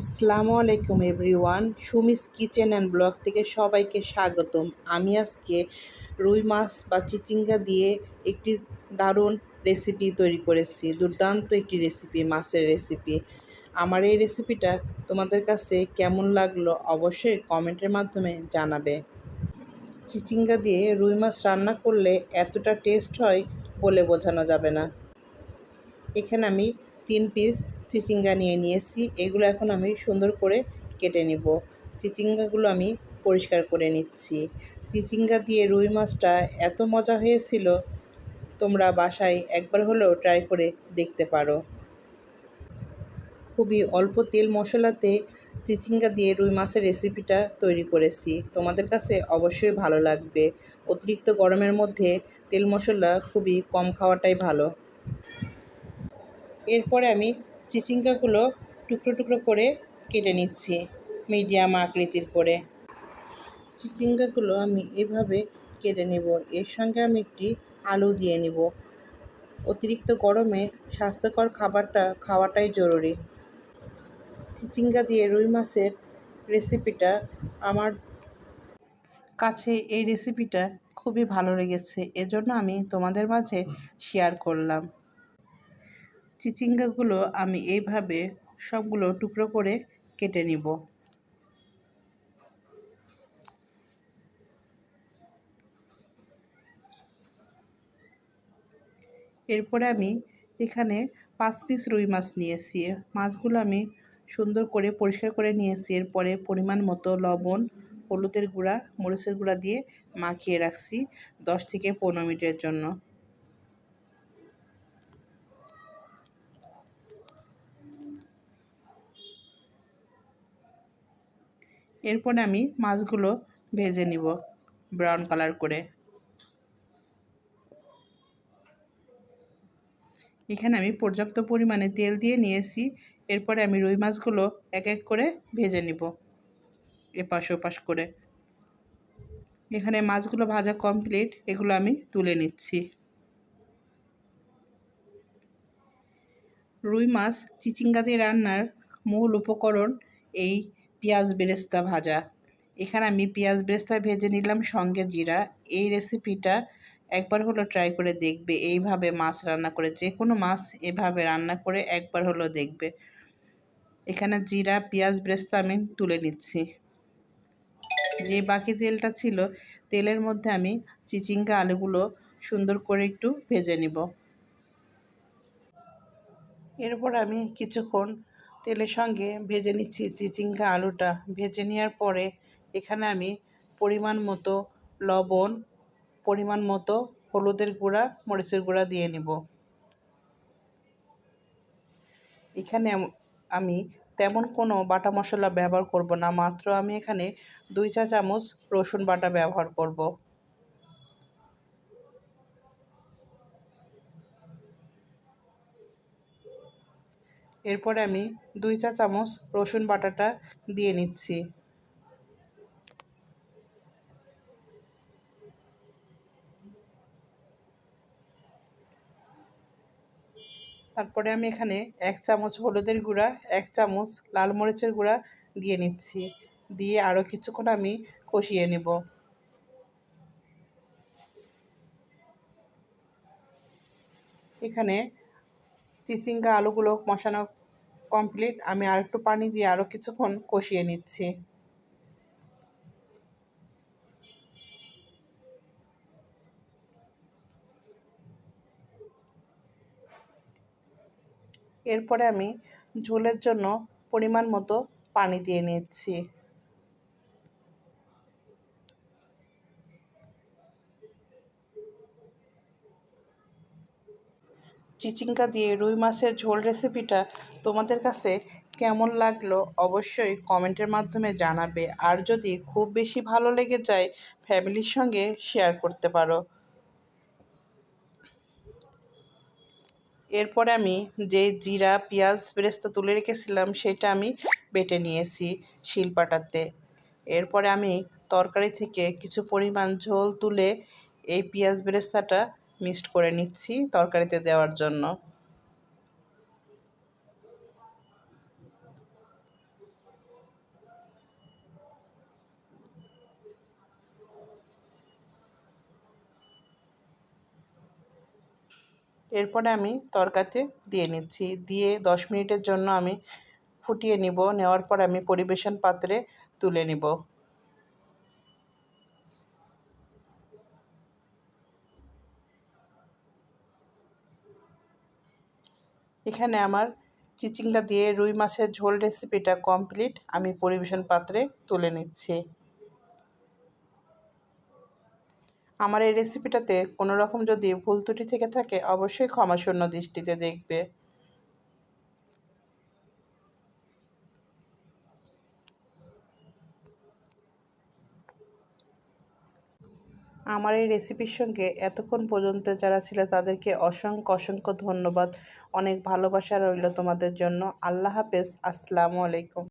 আসসালামু আলাইকুম everyone. Sumi's kitchen and blog থেকে সবাইকে স্বাগতম। আমি আজকে রুই মাছ বা চিচিঙ্গা দিয়ে একটি দারুণ রেসিপি তৈরি করেছি। দুর্দান্ত একটি রেসিপি মাছের রেসিপি আমার এই রেসিপিটা তোমাদের কাছে কেমন লাগল অবশ্যই কমেন্টের মাধ্যমে জানাবে। চিচিঙ্গা দিয়ে রুই মাছ রান্না করলে এতটা টেস্ট হয় বলে বোঝানো যাবে না। এখানে আমি তিন পিস চিচিঙ্গা নিয়ে নিয়েছি। এগুলো এখন আমি সুন্দর করে কেটে নিব। চিচিঙ্গাগুলো আমি পরিষ্কার করে নিচ্ছি। চিচিঙ্গা দিয়ে রুই মাছটা এত মজা হয়েছিল, তোমরা বাসায় একবার হলেও ট্রাই করে দেখতে পারো। খুবই অল্প তেল মশলাতে চিচিঙ্গা দিয়ে রুই মাছের রেসিপিটা তৈরি করেছি। তোমাদের কাছে অবশ্যই ভালো লাগবে। অতিরিক্ত গরমের মধ্যে তেল মশলা খুবই কম খাওয়াটাই ভালো। এরপরে আমি চিচিঙ্গাগুলো টুকরো টুকরো করে কেটে নিচ্ছি, মিডিয়াম আকৃতির করে। চিচিঙ্গাগুলো আমি এভাবে কেটে নেব। এর সঙ্গে আমি একটি আলু দিয়ে নিব। অতিরিক্ত গরমে স্বাস্থ্যকর খাবারটা খাওয়াটাই জরুরি। চিচিঙ্গা দিয়ে রুই মাছের রেসিপিটা আমার কাছে এই রেসিপিটা খুবই ভালো লেগেছে। এজন্য আমি তোমাদের মাঝে শেয়ার করলাম। চিচিঙ্গাগুলো আমি এইভাবে সবগুলো টুকরো করে কেটে নিব। এরপরে আমি এখানে পাঁচ পিস রুই মাছ নিয়েছি। মাছগুলো আমি সুন্দর করে পরিষ্কার করে নিয়েছি। এরপরে পরিমাণ মতো লবণ, হলুদের গুঁড়া, মরিচের গুঁড়া দিয়ে মাখিয়ে রাখছি দশ থেকে পনেরো মিনিটের জন্য। এরপরে আমি মাছগুলো ভেজে নিব ব্রাউন কালার করে। এখানে আমি পর্যাপ্ত পরিমাণে তেল দিয়ে নিয়েছি, এরপরে আমি রুই মাছগুলো এক এক করে ভেজে নিব এপাশ ওপাশ করে। এখানে মাছগুলো ভাজা কমপ্লিট, এগুলো আমি তুলে নিচ্ছি। রুই মাছ চিচিঙ্গা দিয়ে রান্নার মূল উপকরণ এই পেঁয়াজ বেরেস্তা ভাজা। এখানে আমি পেঁয়াজ বেরেস্তা ভেজে নিলাম, সঙ্গে জিরা। এই রেসিপিটা একবার হলো ট্রাই করে দেখবে। এইভাবে মাছ রান্না করে যে কোনো মাছ এভাবে রান্না করে একবার হলো দেখবে। এখানে জিরা, পেঁয়াজ বেরেস্তা আমি তুলে নিচ্ছি। যে বাকি তেলটা ছিল, তেলের মধ্যে আমি চিচিঙ্গা আলুগুলো সুন্দর করে একটু ভেজে নিব। এরপর আমি কিছুক্ষণ তেলের সঙ্গে ভেজে নিচ্ছি চিচিঙ্গা আলুটা। ভেজে নেওয়ার পরে এখানে আমি পরিমাণ মতো লবণ, পরিমাণ মতো হলুদের গুঁড়া, মরিচের গুঁড়া দিয়ে নিব। এখানে আমি তেমন কোনো বাটা মশলা ব্যবহার করব না, মাত্র আমি এখানে দুই চা চামচ রসুন বাটা ব্যবহার করব। এরপরে আমি দুই চা চামচ রসুন বাটাটা দিয়ে নিচ্ছি। তারপরে আমি এখানে এক চামচ হলুদের গুঁড়া, এক চামচ লাল মরিচের গুঁড়া দিয়ে নিচ্ছি। দিয়ে আরও কিছুক্ষণ আমি কষিয়ে নেব। এখানে চিচিঙ্গা আলুগুলো মশানো কমপ্লিট। আমি আর একটু পানি দিয়ে আরও কিছুক্ষণ কষিয়ে নিচ্ছি। এরপরে আমি ঝোলের জন্য পরিমাণ মতো পানি দিয়ে নিচ্ছি। চিচিঙ্গা দিয়ে রুই মাছের ঝোল রেসিপিটা তোমাদের কাছে কেমন লাগল অবশ্যই কমেন্টের মাধ্যমে জানাবে। আর যদি খুব বেশি ভালো লেগে যায় ফ্যামিলির সঙ্গে শেয়ার করতে পারো। এরপরে আমি যে জিরা, পেঁয়াজ, বেরেস্তা তুলে রেখেছিলাম সেটা আমি বেটে নিয়েছি শিলপাটাতে। এরপরে আমি তরকারি থেকে কিছু পরিমাণ ঝোল তুলে এই পেঁয়াজ, বেরেস্তাটা মিক্সড করে নিচ্ছি তরকারিতে দেওয়ার জন্য। এরপরে আমি তরকাতে দিয়ে নিচ্ছি। দিয়ে দশ মিনিটের জন্য আমি ফুটিয়ে নিব। নেওয়ার পর আমি পরিবেশন পাত্রে তুলে নিব। এখানে আমার চিচিঙ্গা দিয়ে রুই মাছের ঝোল রেসিপিটা কমপ্লিট আমি পরিবেশন পাত্রে তুলে নিচ্ছি। আমার এই রেসিপিটাতে কোনো রকম যদি ভুল ত্রুটি থেকে থাকে, অবশ্যই ক্ষমাশূন্য দৃষ্টিতে দেখবে। আমার এই রেসিপির সঙ্গে এতক্ষণ পর্যন্ত যারা ছিল তাদেরকে অসংখ্য অসংখ্য ধন্যবাদ। অনেক ভালোবাসা রইল তোমাদের জন্য। আল্লাহ হাফেজ। আসসালামু আলাইকুম।